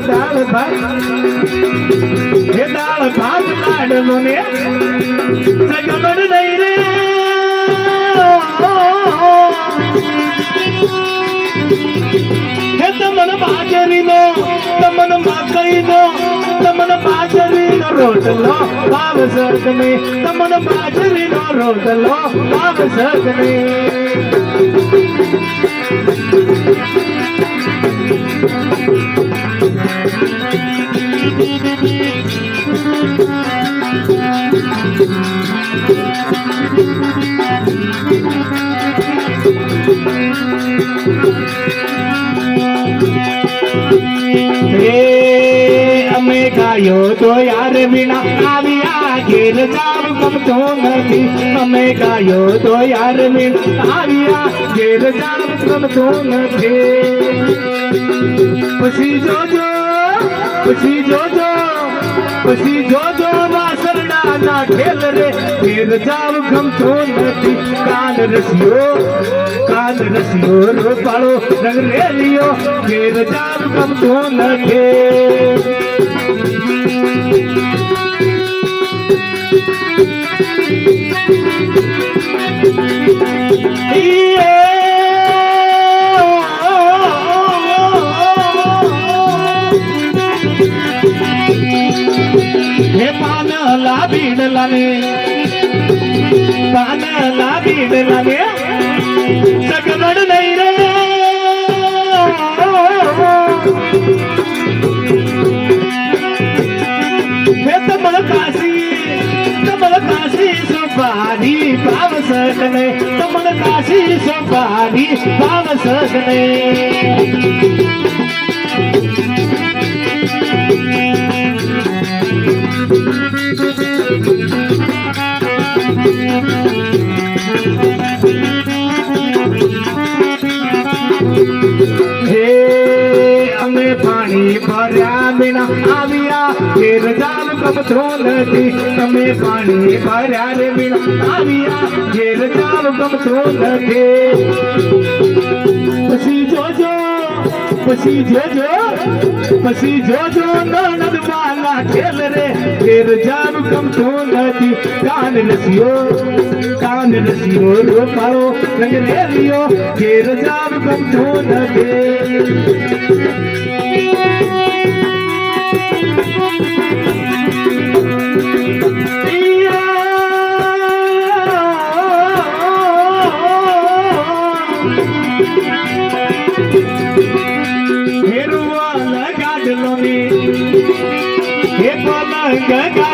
દાળ ભાત. હે દાળ ભાત લાડલો ને જગમડ નહીં રે. હે તમન બાજરીનો, તમન મકઈનો તમન બાજરીનો રોટલો ભાવ સગને તમન બાજરીનો રોટલો ભાવ સગને Thank અમે ગાયો તો યાર વિના આવ્યા, ઘેર જાવ ગમતો નથી. અમે ગાયો તો યાર વિના આવ્યા, ઘેર જાવ ગમતો નથી. પછી જોજો પછી જોજો પછી જોજો વાસરડા ના ખેલ રે. ફેર જાવ ગમતો નથી, કાન રસિયો કાન રસિયો રોપાળો રંગ રેલિયો ફેર જાવ ગમતો નથી. હે પાનલા બીડલાને પાનલા બીડલાને સગવડ નહીં રે. હે તમળ કાશી તમળ કાશી સુપારી ભાવ સગને તમળ કાશી સુપારી ભાવ સગને પાણી ભર્યા વિના આવ્યા, ઘેર ગમતો નથી તમે પાણી ભર્યા રે વિના આવ્યા, ઘેર ગમતો નથી પછી જોજો પછી જોજો પછી જોજો, નણંદ વાલા ખેલ રે, ઘેર ગમતો નથી કાન નસીઓ, કાન રસિયો રોપાળો રંગ રેલિયો ઘેર જાવ ગમતો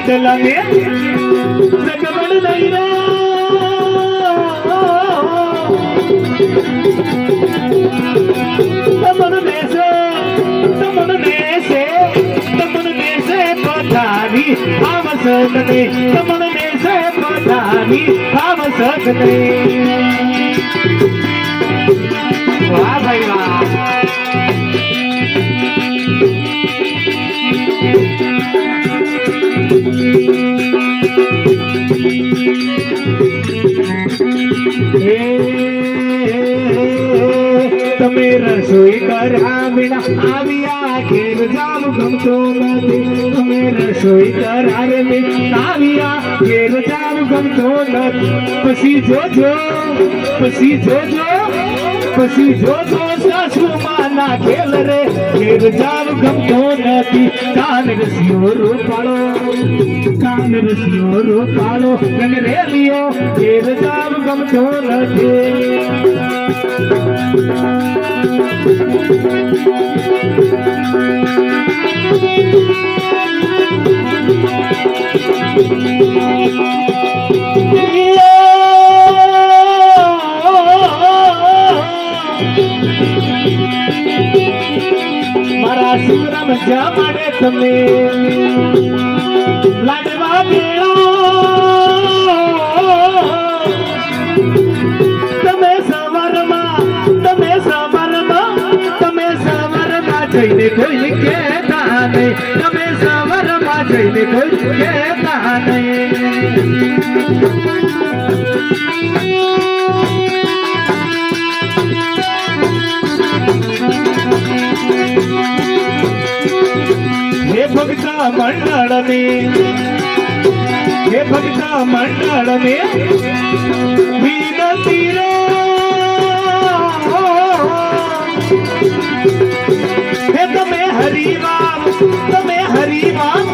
ગાડલોની સગવડ નહીં રે તમન બેસે તમન બેસે તમન બેસે પથારી ભાવ સગને તમન બેસે પથારી ભાવ સગને તમે રસોઈ કર્યા વિના આવ્યા ખેર જાવ ગમતો નથી. તમે રસોઈ કર્યા રે આવ્યા ખેર જાવ ગમતો નથી. પછી જોજો પછી જોજો. પછી જોજો સાસુ માના ખેલ રે ઘેર જાવ ગમતો નથી. કાન રસિયો રોપાળો, કાન રસિયો રૂપાળો રે લિયો ઘેર જાવ ગમતો નથી. મારા મજા જમાડે તમે. લાડવા મેળો. તમે સવારમાં તમે સવારમાં તમે સવારમાં જઈને કોઈ કહેતા નહીં. તમે સવારમાં જઈને કોઈ કહેતા નહીં. ભક્ત મંડળ ને હે ભક્ત મંડળ ને વિનતી રે. હે તમે હરિવામ તમે હરિવામ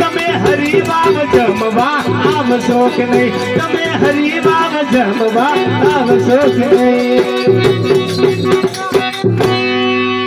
તમે હરિવામ જમવા આમ કે નહીં? તમે હરિવામ જમવા આવશો કે નહીં?